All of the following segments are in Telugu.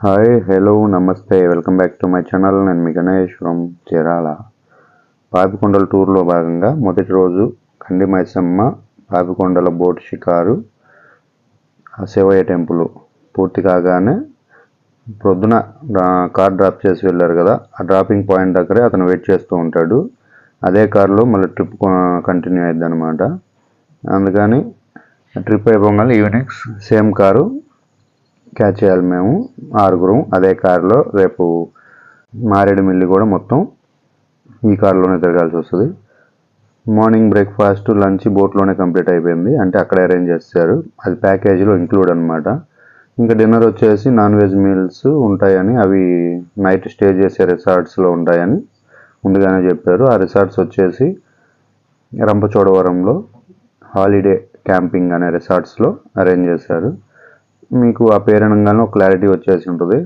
హాయ్ హలో నమస్తే welcome back to my channel నేను మీ గణేష్ ఫ్రమ్ చీరాల పాపికొండల టూర్లో భాగంగా మొదటి రోజు కండి మైసమ్మ పాపికొండల బోట్ షికారు ఆ శివయ్య టెంపుల్ పూర్తి కాగానే ప్రొద్దున కార్ డ్రాప్ చేసి వెళ్ళారు కదా ఆ డ్రాపింగ్ పాయింట్ దగ్గరే అతను వెయిట్ చేస్తూ ఉంటాడు. అదే కారులో మళ్ళీ ట్రిప్ కంటిన్యూ అయ్యిద్ది అనమాట అందుకని ట్రిప్ అయిపోగానే ఈవినింగ్ సేమ్ కారు క్యాచ్ చేయాలి మేము ఆరుగురం అదే కారులో. రేపు మారేడుమిల్లి కూడా మొత్తం ఈ కారులోనే తిరగాల్సి వస్తుంది. మార్నింగ్ బ్రేక్ఫాస్ట్ లంచ్ బోట్లోనే కంప్లీట్ అయిపోయింది. అంటే అక్కడే అరేంజ్ చేస్తారు. అది ప్యాకేజీలో ఇంక్లూడ్ అనమాట ఇంకా డిన్నర్ వచ్చేసి నాన్ వెజ్ మీల్స్ ఉంటాయని అవి నైట్ స్టే చేసే రిసార్ట్స్లో ఉంటాయని ముందుగానే చెప్పారు. ఆ రిసార్ట్స్ వచ్చేసి రంపచోడవరంలో హాలిడే క్యాంపింగ్ అనే రిసార్ట్స్లో అరేంజ్ చేశారు. మీకు ఆ పేరు ఒక క్లారిటీ వచ్చేసి ఉంటుంది.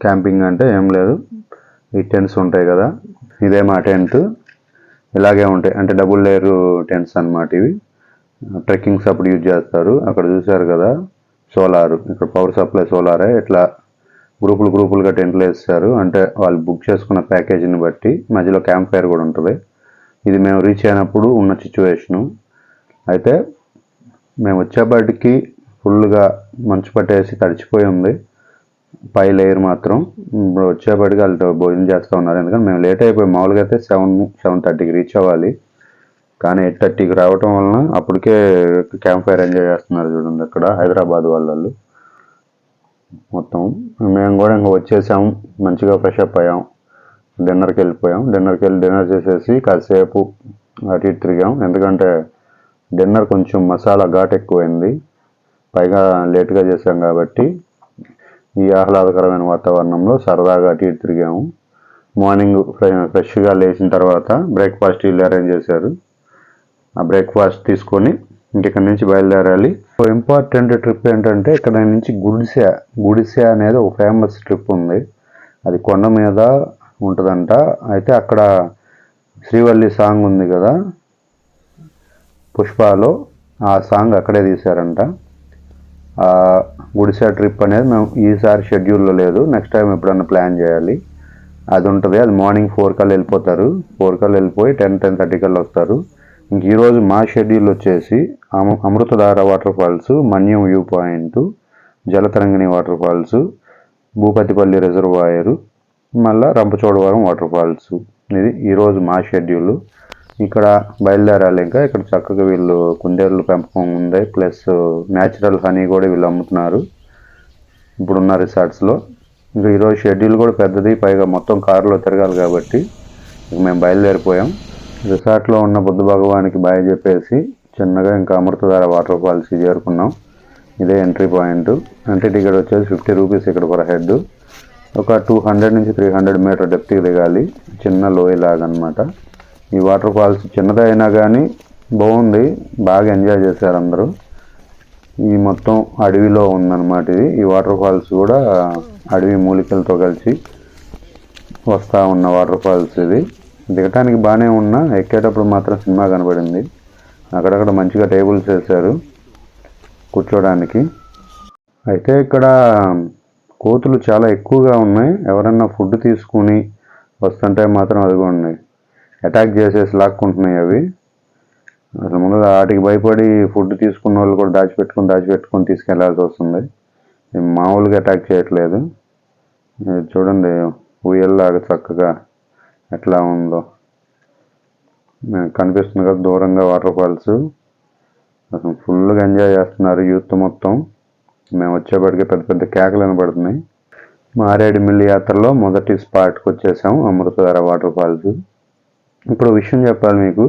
క్యాంపింగ్ అంటే ఏం లేదు. ఈ టెంట్స్ ఉంటాయి కదా. ఇదే మా టెంట్ ఇలాగే ఉంటాయి. అంటే డబుల్ లేయర్ టెంట్స్ అనమాట ఇవి. ట్రెక్కింగ్స్ అప్పుడు యూజ్ చేస్తారు. అక్కడ చూశారు కదా సోలార్ ఇక్కడ పవర్ సప్లై సోలారే ఇట్లా గ్రూపులు గ్రూపులుగా టెంట్లు వేస్తారు. అంటే వాళ్ళు బుక్ చేసుకున్న ప్యాకేజీని బట్టి మధ్యలో క్యాంప్ ఫైర్ కూడా ఉంటుంది. ఇది మేము రీచ్ అయినప్పుడు ఉన్న సిచ్యువేషను అయితే మేము వచ్చేపాటికి ఫుల్గా మంచు పట్టేసి తడిచిపోయి ఉంది. పై లేయర్ మాత్రం. ఇప్పుడు వచ్చేప్పటికి వాళ్ళు భోజనం చేస్తూ ఉన్నారు. ఎందుకంటే మేము లేట్ అయిపోయి మామూలుగా అయితే సెవెన్ సెవెన్ థర్టీకి రీచ్ అవ్వాలి. కానీ ఎయిట్ థర్టీకి రావటం వలన అప్పటికే క్యాంప్ ఫైర్ ఎంజాయ్ చేస్తున్నారు చూడండి అక్కడ హైదరాబాద్ వాళ్ళు మొత్తం మేము కూడా ఇంకా వచ్చేసాం. మంచిగా ఫ్రెష్ అప్ అయ్యాం. డిన్నర్కి వెళ్ళిపోయాం. డిన్నర్కి వెళ్ళి డిన్నర్ చేసేసి కాసేపు అటు ఇటు తిరిగాం. ఎందుకంటే డిన్నర్ కొంచెం మసాలా ఘాట్ ఎక్కువైంది. పైగా లేట్గా చేసాం కాబట్టి ఈ ఆహ్లాదకరమైన వాతావరణంలో సరదాగా అటు ఇటు తిరిగాము. మార్నింగ్ ఫ్రెష్గా లేచిన తర్వాత బ్రేక్ఫాస్ట్ వీళ్ళు అరేంజ్ చేశారు. ఆ బ్రేక్ఫాస్ట్ తీసుకొని ఇంకెక్కడి నుంచి బయలుదేరాలి. ఇంపార్టెంట్ ట్రిప్ ఏంటంటే ఇక్కడ నుంచి గుడిసె గుడిసె అనేది ఒక ఫేమస్ ట్రిప్ ఉంది. అది కొండ మీద ఉంటుందంట. అయితే అక్కడ శ్రీవల్లి సాంగ్ ఉంది కదా పుష్పాలో. ఆ సాంగ్ అక్కడే తీశారంట. గుడిసె ట్రిప్ అనేది మేము ఈసారి షెడ్యూల్లో లేదు. నెక్స్ట్ టైం ఎప్పుడన్నా ప్లాన్ చేయాలి. అది ఉంటుంది. అది మార్నింగ్ ఫోర్ కల్లా వెళ్ళిపోతారు. ఫోర్ కల్లా వెళ్ళిపోయి టెన్ టెన్ థర్టీ కల్లా వస్తారు. ఇంక ఈరోజు మా షెడ్యూల్ వచ్చేసి అమ Amruthadhara water falls Manyam view point Jalatarangini water falls Bhupathipalli reservoir మళ్ళీ రంపచోడవరం వాటర్ ఫాల్స్. ఇది ఈరోజు మా షెడ్యూల్. ఇక్కడ బయలుదేరాలి ఇంకా. ఇక్కడ చక్కగా వీళ్ళు కుందేళ్ళు పెంపకం ఉంది. ప్లస్ న్యాచురల్ హనీ కూడా వీళ్ళు అమ్ముతున్నారు. ఇప్పుడున్న రిసార్ట్స్లో ఇంకా ఈరోజు షెడ్యూల్ కూడా పెద్దది. పైగా మొత్తం కారులో తిరగాలి కాబట్టి మేము బయలుదేరిపోయాం. రిసార్ట్లో ఉన్న బుద్ధ భగవానికి బాయ్ చెప్పేసి చిన్నగా ఇంకా అమృతధార వాటర్ ఫాల్స్కి చేరుకున్నాం. ఇదే ఎంట్రీ పాయింట్. అంటే టికెట్ వచ్చేసి ఫిఫ్టీ రూపీస్ ఇక్కడ పర్ హెడ్. ఒక టూ హండ్రెడ్ నుంచి త్రీ హండ్రెడ్ మీటర్ డెప్త్కి దిగాలి. చిన్న లోయ లాగా అనమాట ఈ వాటర్ ఫాల్స్ చిన్నదైనా కానీ బాగుంది. బాగా ఎంజాయ్ చేశారు అందరూ. ఈ మొత్తం అడవిలో ఉందన్నమాట ఇది. ఈ వాటర్ ఫాల్స్ కూడా అడవి మూలికలతో కలిసి వస్తూ ఉన్న వాటర్ ఫాల్స్ ఇది. దిగటానికి బాగానే ఉన్నా ఎక్కేటప్పుడు మాత్రం సినిమా కనబడింది. అక్కడక్కడ మంచిగా టేబుల్స్ వేశారు కూర్చోడానికి. అయితే ఇక్కడ కోతులు చాలా ఎక్కువగా ఉన్నాయి. ఎవరన్నా ఫుడ్ తీసుకుని వస్తుంటే మాత్రం అదిగో ఉన్నాయి అటాక్ చేసేసి లాక్కుంటున్నాయి అవి. అసలు ముందుగా వాటికి భయపడి ఫుడ్ తీసుకున్న వాళ్ళు కూడా దాచిపెట్టుకొని దాచిపెట్టుకొని తీసుకెళ్ళాల్సి వస్తుంది. మామూలుగా అటాక్ చేయట్లేదు. చూడండి ఊయల్లాగా చక్కగా ఎట్లా ఉందో. కనిపిస్తుంది కదా దూరంగా వాటర్ ఫాల్స్ అసలు ఫుల్గా ఎంజాయ్ చేస్తున్నారు యూత్ మొత్తం. మేము వచ్చేప్పటికి పెద్ద పెద్ద కేకలు వినపడుతున్నాయి. మారేడుమిల్లి యాత్రలో మొదటి స్పాట్కి వచ్చేసాం అమృతధార వాటర్ ఫాల్స్ ఇప్పుడు విషయం చెప్పాలి మీకు.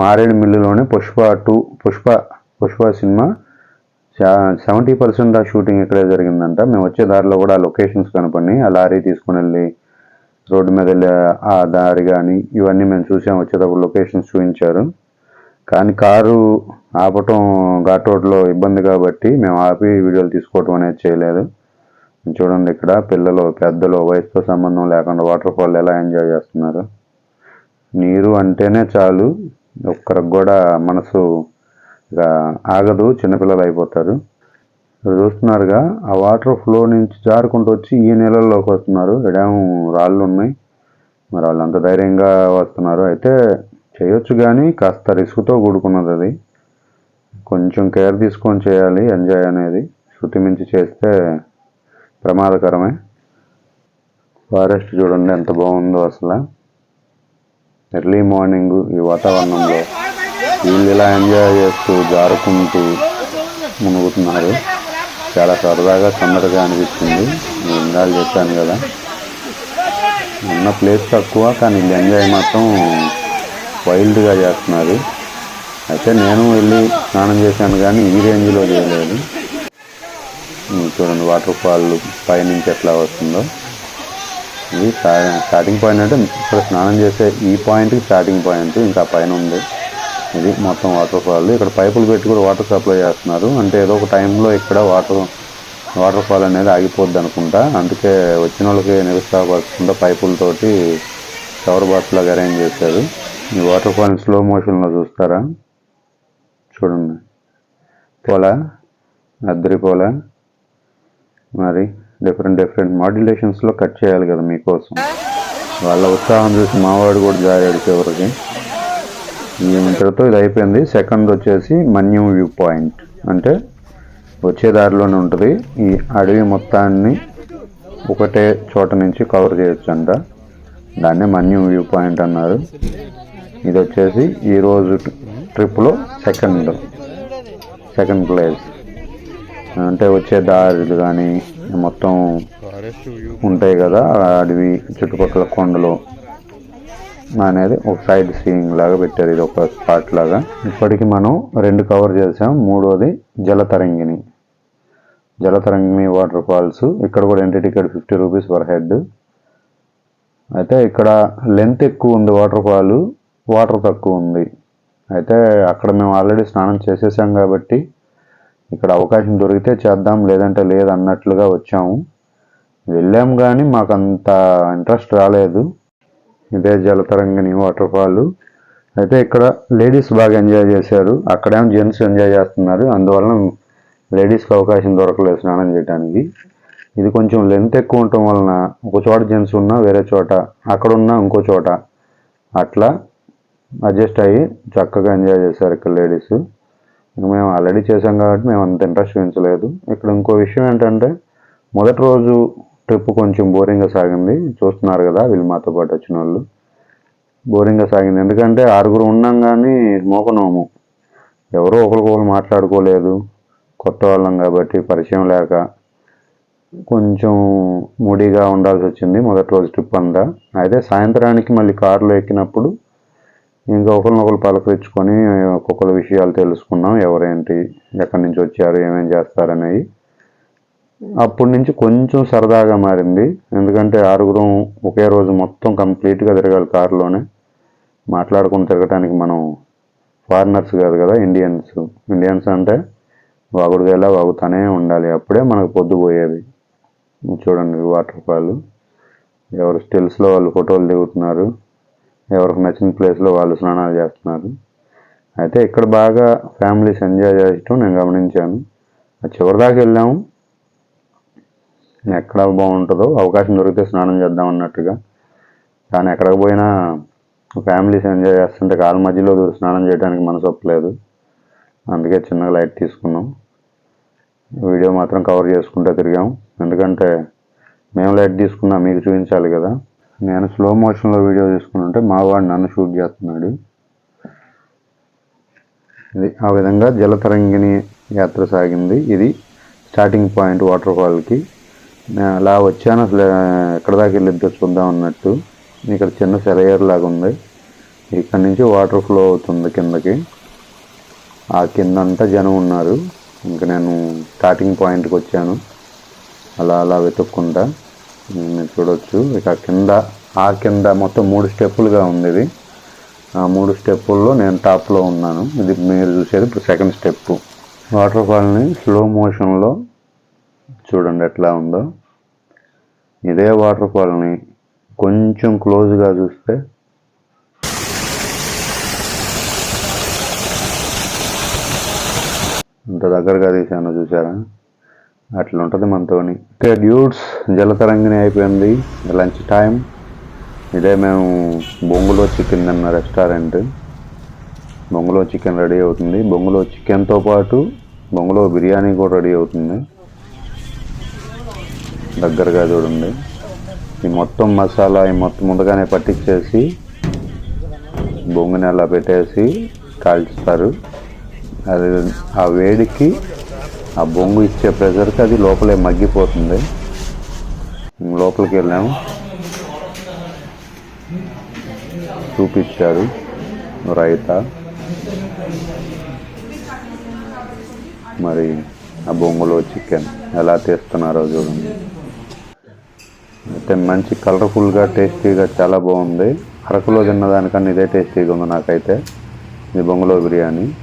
మారేడుమిల్లిలోనే Pushpa two Pushpa Pushpa cinema seventy percent ఆ షూటింగ్ ఇక్కడే జరిగిందంట. మేము వచ్చే దారిలో కూడా ఆ లొకేషన్స్ కనపడి ఆ లారీ తీసుకుని వెళ్ళి రోడ్డు మీద వెళ్ళే ఆ దారి కానీ ఇవన్నీ మేము చూసాం. వచ్చేటప్పుడు లొకేషన్స్ చూపించారు. కానీ కారు ఆపటం ఘాట్ రోడ్లో ఇబ్బంది కాబట్టి మేము ఆపి వీడియోలు తీసుకోవటం అనేది చేయలేదు. చూడండి ఇక్కడ పిల్లలు పెద్దలు వయసుతో సంబంధం లేకుండా వాటర్ ఫాల్ ఎలా ఎంజాయ్ చేస్తున్నారు. నీరు అంటేనే చాలు. ఒక్కరికి కూడా మనసు ఇక ఆగదు. చిన్నపిల్లలు అయిపోతారు. చూస్తున్నారుగా ఆ వాటర్ ఫ్లో నుంచి జారుకుంటూ వచ్చి ఈ నీళ్ళల్లోకి వస్తున్నారు. ఎడేమో రాళ్ళు ఉన్నాయి. మరి వాళ్ళు అంత ధైర్యంగా వస్తున్నారు. అయితే చేయొచ్చు కానీ కాస్త రిస్క్తో కూడుకున్నది అది. కొంచెం కేర్ తీసుకొని చేయాలి. ఎంజాయ్ అనేది శృతి మించి చేస్తే ప్రమాదకరమే. ఫారెస్ట్ చూడండి ఎంత బాగుందో అసలు. ఎర్లీ మార్నింగ్ ఈ వాతావరణంలో వీళ్ళు ఇలా ఎంజాయ్ చేస్తూ జారుకుంటూ మునుగుతున్నారు. చాలా సరదాగా సందడిగా అనిపించింది నేను ఇందాలు చెప్పాను కదా. ఉన్న ప్లేస్ తక్కువ కానీ వీళ్ళు ఎంజాయ్ మాత్రం వైల్డ్గా చేస్తున్నారు. అయితే నేను వెళ్ళి స్నానం చేశాను కానీ ఈ రేంజ్లో చేయలేదు. చూడండి వాటర్ ఫాల్ పైనుంచి ఎట్లా వస్తుందో. ఇది స్టార్టింగ్ పాయింట్ అంటే ఇక్కడ స్నానం చేసే ఈ పాయింట్కి స్టార్టింగ్ పాయింట్ ఇంకా పైన ఉంది. ఇది మొత్తం వాటర్ ఫాల్. ఇక్కడ పైపులు పెట్టి కూడా వాటర్ సప్లై చేస్తున్నారు. అంటే ఏదో ఒక టైంలో ఇక్కడ వాటర్ వాటర్ ఫాల్ అనేది ఆగిపోద్ది అనుకుంటా. అందుకే వచ్చిన వాళ్ళకి నిరుత్సాహపరచకుండా పైపులతోటి షవర్ బాత్ లాగా అరేంజ్ చేశారు. ఈ వాటర్ ఫాల్ స్లో మోషన్లో చూస్తారా? చూడండి. పోలా? అద్దరి పోలా? మరి? డిఫరెంట్ డిఫరెంట్ మాడ్యులేషన్స్లో కట్ చేయాలి కదా మీకోసం. వాళ్ళ ఉత్సాహం చూసి మావాడు కూడా జారాడు చివరికి. ఈ ఇంతటితో ఇది అయిపోయింది. సెకండ్ వచ్చేసి మన్యం వ్యూ పాయింట్. అంటే వచ్చే దారిలోనే ఉంటుంది. ఈ అడవి మొత్తాన్ని ఒకటే చోట నుంచి కవర్ చేయొచ్చు అంట దాన్నే మన్యం వ్యూ పాయింట్ అన్నారు. ఇది వచ్చేసి ఈరోజు ట్రిప్లో సెకండ్ సెకండ్ ప్లేస్ అంటే వచ్చే దారులు కానీ మొత్తం ఉంటాయి కదా అడవి చుట్టుపక్కల కొండలు. అనేది ఒక సైడ్ సీయింగ్ లాగా పెట్టారు ఇది ఒక స్పాట్ లాగా. ఇప్పటికి మనం రెండు కవర్ చేసాం. మూడోది జలతరంగిణి. జలతరంగిణి వాటర్ ఫాల్స్ ఇక్కడ కూడా entry ticket fifty rupees per head అయితే ఇక్కడ లెంత్ ఎక్కువ ఉంది వాటర్ ఫాల్ వాటర్ తక్కువ ఉంది. అయితే అక్కడ మేము ఆల్రెడీ స్నానం చేసేసాం కాబట్టి ఇక్కడ అవకాశం దొరికితే చేద్దాం లేదంటే లేదన్నట్లుగా వచ్చాము. వెళ్ళాం కానీ మాకు అంత ఇంట్రెస్ట్ రాలేదు. ఇదే జలతరంగిణి వాటర్ ఫాల్. అయితే ఇక్కడ లేడీస్ బాగా ఎంజాయ్ చేశారు. అక్కడేమో జెంట్స్ ఎంజాయ్ చేస్తున్నారు. అందువలన లేడీస్కి అవకాశం దొరకలేదు స్నానం చేయడానికి ఇది కొంచెం లెంత్ ఎక్కువ ఉండటం వలన ఒక చోట జెంట్స్ ఉన్నా వేరే చోట అక్కడ ఉన్నా ఇంకో చోట. అట్లా అడ్జస్ట్ అయ్యి చక్కగా ఎంజాయ్ చేశారు ఇక్కడ లేడీస్. మేము ఆల్రెడీ చేసాం కాబట్టి మేము అంత ఇంట్రెస్ట్ చూపించలేదు. ఇక్కడ ఇంకో విషయం ఏంటంటే మొదటి రోజు ట్రిప్ కొంచెం బోరింగ్గా సాగింది. చూస్తున్నారు కదా వీళ్ళు మాతో పాటు వచ్చిన వాళ్ళు. బోరింగ్గా సాగింది. ఎందుకంటే ఆరుగురు ఉన్నాం కానీ మోకనోము. ఎవరో ఒకరికొకరు మాట్లాడుకోలేదు. కొత్త వాళ్ళం కాబట్టి పరిచయం లేక కొంచెం మూడీగా ఉండాల్సి వచ్చింది మొదటి రోజు ట్రిప్ అంతా. అయితే సాయంత్రానికి మళ్ళీ కారులో ఎక్కినప్పుడు ఇంకా ఒకరినొకరు పలకరించుకొని ఒక్కొక్కరి విషయాలు తెలుసుకున్నాం. ఎవరేంటి ఎక్కడి నుంచి వచ్చారు ఏమేం చేస్తారనేవి అప్పటి నుంచి కొంచెం సరదాగా మారింది. ఎందుకంటే ఆరుగురం ఒకే రోజు మొత్తం కంప్లీట్గా తిరగాలి కారులోనే. మాట్లాడుకుని తిరగటానికి మనం ఫారినర్స్ కాదు కదా ఇండియన్స్. ఇండియన్స్ అంటే వాగుడుగా వాగుతానే ఉండాలి. అప్పుడే మనకు పొద్దుపోయేది చూడండి వాటర్ ఫాల్. ఎవరు స్టిల్స్లో వాళ్ళు ఫోటోలు దిగుతున్నారు. ఎవరికి నచ్చిన ప్లేస్లో వాళ్ళు స్నానాలు చేస్తున్నారు. అయితే ఇక్కడ బాగా ఫ్యామిలీస్ ఎంజాయ్ చేయటం నేను గమనించాను. చివరిదాకా చివరి దాకా వెళ్ళాము. ఎక్కడ బాగుంటుందో అవకాశం దొరికితే స్నానం చేద్దాం అన్నట్టుగా. కానీ ఎక్కడికి పోయినా ఫ్యామిలీస్ ఎంజాయ్ చేస్తుంటే కాళ్ళ మధ్యలో స్నానం చేయడానికి మనసు ఒప్పలేదు. అందుకే చిన్నగా లైట్ తీసుకున్నాం. వీడియో మాత్రం కవర్ చేసుకుంటూ తిరిగాం. ఎందుకంటే మేము లైట్ తీసుకున్నా మీకు చూపించాలి కదా. నేను స్లో మోషన్లో వీడియో తీసుకుంటుంటే మా వాడు నన్ను షూట్ చేస్తున్నాడు. ఇది ఆ విధంగా జలతరంగిణి యాత్ర సాగింది. ఇది స్టార్టింగ్ పాయింట్ వాటర్ ఫాల్కి నేను అలా వచ్చాను అసలు ఎక్కడ దాకా వెళ్ళిద్దో చూద్దాం అన్నట్టు. ఇక్కడ చిన్న సెలయర్ లాగా ఉంది. ఇక్కడ నుంచి వాటర్ ఫ్లో అవుతుంది కిందకి. ఆ కిందంతా జనం ఉన్నారు. ఇంకా నేను స్టార్టింగ్ పాయింట్కి వచ్చాను. అలా అలా వెతుక్కుంటా. మీరు చూడొచ్చు. ఇక కింద ఆ కింద మొత్తం మూడు స్టెప్పులుగా ఉంది ఇది ఆ మూడు స్టెప్పుల్లో నేను టాప్లో ఉన్నాను. ఇది మీరు చూసేది ఇప్పుడు సెకండ్ స్టెప్ వాటర్ ఫాల్ని స్లో మోషన్లో చూడండి ఎట్లా ఉందో. ఇదే వాటర్ ఫాల్ని కొంచెం క్లోజ్గా చూస్తే ఇంత దగ్గరగా తీసాను చూసారా? అట్లా ఉంటుంది మనతోని. ఓకే డ్యూడ్స్ జలతరంగిణి అయిపోయింది. Lunch time. ఇదే మేము బొంగులో చికెన్ తిన్న రెస్టారెంట్. బొంగులో చికెన్ రెడీ అవుతుంది. బొంగులో చికెన్తో పాటు బొంగులో బిర్యానీ కూడా రెడీ అవుతుంది. దగ్గరగా చూడండి. ఈ మొత్తం మసాలా ఈ మొత్తం ముందుగానే పట్టించేసి బొంగుని అలా పెట్టేసి కాల్చుతారు. అది ఆ వేడికి ఆ బొంగు ఇచ్చే ప్రెషర్కి అది లోపలే మగ్గిపోతుంది. లోపలికి వెళ్ళాము. చూపించారు రైతా. మరి ఆ బొంగులో చికెన్ ఎలా తీస్తున్నారో చూడండి. అయితే మంచి కలర్ఫుల్గా టేస్టీగా చాలా బాగుంది. అరకులో తిన్న దానికన్నా ఇదే టేస్టీగా ఉంది నాకైతే. ఇది బొంగులో బిర్యానీ.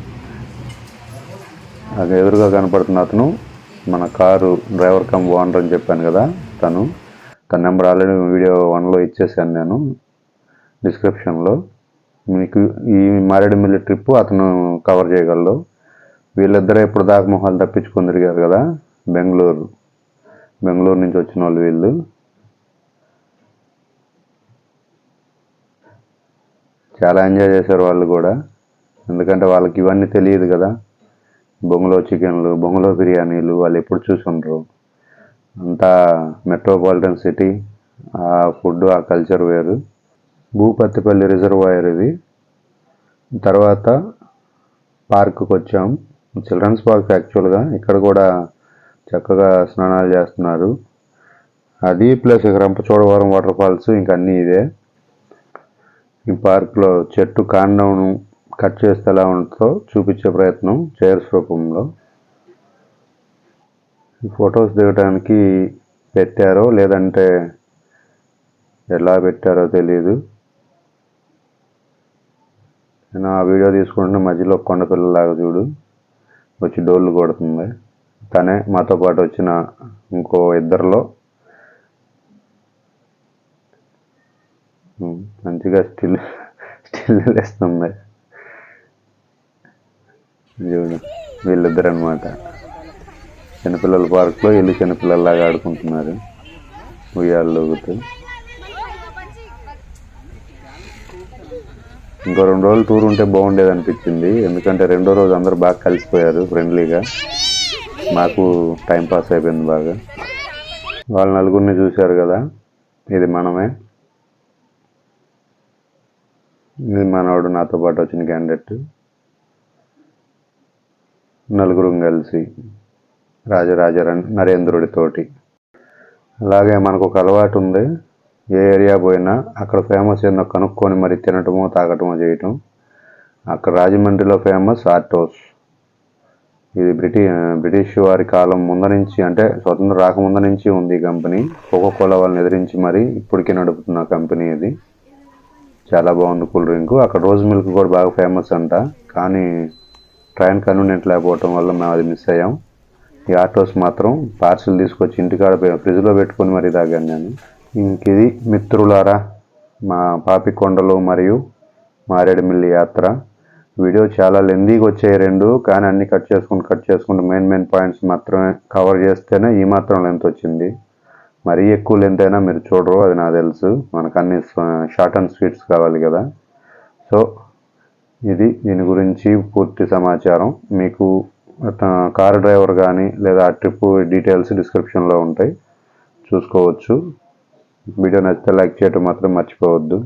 అది ఎదురుగా కనపడుతున్న అతను మన కారు డ్రైవర్ కమ్ ఓనర్ అని చెప్పాను కదా తను. తన నెంబర్ ఆల్రెడీ వీడియో వన్లో ఇచ్చేసాను నేను. డిస్క్రిప్షన్లో. మీకు ఈ మారేడుమిల్లి ట్రిప్ అతను కవర్ చేయగలడు. వీళ్ళిద్దరే ఇప్పుడు దాకా మొహాలు తప్పించుకొని తిరిగారు కదా బెంగళూరు. బెంగళూరు నుంచి వచ్చిన వాళ్ళు వీళ్ళు. చాలా ఎంజాయ్ చేశారు వాళ్ళు కూడా. ఎందుకంటే వాళ్ళకి ఇవన్నీ తెలియదు కదా. బొంగులో చికెన్లు బొంగులో బిర్యానీలు వాళ్ళు ఎప్పుడు చూసుండ్రు. అంతా మెట్రోపాలిటన్ సిటీ ఆ ఫుడ్ ఆ కల్చర్ వేరు. భూపత్తిపల్లి రిజర్వాయర్ ఇది. తర్వాత పార్క్కి వచ్చాం. చిల్డ్రన్స్ పార్క్ యాక్చువల్గా ఇక్కడ కూడా చక్కగా స్నానాలు చేస్తున్నారు. అది ప్లస్ ఇక రంపచోడవరం వాటర్ ఫాల్స్ ఇంక అన్నీ ఇదే. ఈ పార్క్లో చెట్టు కాండంను కట్ చేస్తే ఎలా ఉంటుందో చూపించే ప్రయత్నం చైర్స్ రూపంలో. ఫొటోస్ దిగడానికి పెట్టారో లేదంటే ఎలా పెట్టారో తెలియదు నేను ఆ వీడియో తీసుకుంటున్న మధ్యలో కొండపిల్లలాగా చూడు వచ్చి డోళ్ళు కొడుతుంది. తనే మాతో పాటు వచ్చిన ఇంకో ఇద్దరిలో. మంచిగా స్టిల్ స్టిల్ వేస్తుంది చూడు వీళ్ళిద్దరు అనమాట చిన్నపిల్లల పార్క్లో వెళ్ళి చిన్నపిల్లల్లాగా ఆడుకుంటున్నారు. ఉయ్యాలు ఊగుతూ ఇంకో రెండు రోజులు టూర్ ఉంటే బాగుండేది అనిపించింది. ఎందుకంటే రెండో రోజు అందరూ బాగా కలిసిపోయారు ఫ్రెండ్లీగా. మాకు టైం పాస్ అయిపోయింది బాగా. వాళ్ళ నలుగురిని చూశారు కదా? ఇది మనమే. ఇది మనవాడు నాతో పాటు వచ్చిన క్యాండిడేట్ నలుగురం కలిసి. రాజరాజ ర- నరేంద్రుడితోటి. అలాగే మనకు ఒక అలవాటు ఉంది ఏ ఏరియా పోయినా అక్కడ ఫేమస్ ఏందో కనుక్కొని మరి తినటమో తాగటమో చేయటం. అక్కడ రాజమండ్రిలో ఫేమస్ ఆర్టోస్ ఇది బ్రిటి బ్రిటిష్ వారి కాలం ముందు నుంచి అంటే స్వతంత్రం రాకముందు నుంచి ఉంది ఈ కంపెనీ. కోకో కోలా వాళ్ళని ఎదిరించి మరి ఇప్పటికే నడుపుతున్న కంపెనీ ఇది. చాలా బాగుంది కూల్ డ్రింక్. అక్కడ రోజ్ మిల్క్ కూడా బాగా ఫేమస్ అంట. కానీ ట్రైన్ కన్వీనియంట్ లేకపోవటం వల్ల మేము అది మిస్ అయ్యాం. ఈ ఆటోస్ మాత్రం పార్సిల్ తీసుకొచ్చి ఇంటికాడ ఫ్రిడ్జ్లో పెట్టుకొని మరీ తాగాను నేను. ఇంక ఇది మిత్రులారా మా పాపికొండలు మరియు మారేడుమిల్లి యాత్ర. వీడియో చాలా లెందీగా వచ్చాయి రెండు కానీ అన్ని కట్ చేసుకుంటూ కట్ చేసుకుంటూ మెయిన్ మెయిన్ పాయింట్స్ మాత్రమే కవర్ చేస్తేనే ఈ మాత్రం లెంత్ వచ్చింది. మరీ ఎక్కువ లెంత్ అయినా మీరు చూడరు అది నాకు తెలుసు. మనకు అన్ని షార్ట్ అండ్ స్వీట్స్ కావాలి కదా. సో ఇది దీని గురించి పూర్తి సమాచారం. మీకు కారు డ్రైవర్ కానీ లేదా ట్రిప్ డీటెయిల్స్ డిస్క్రిప్షన్లో ఉంటాయి. చూసుకోవచ్చు. వీడియో నచ్చితే లైక్ చేయటం మాత్రం మర్చిపోవద్దు.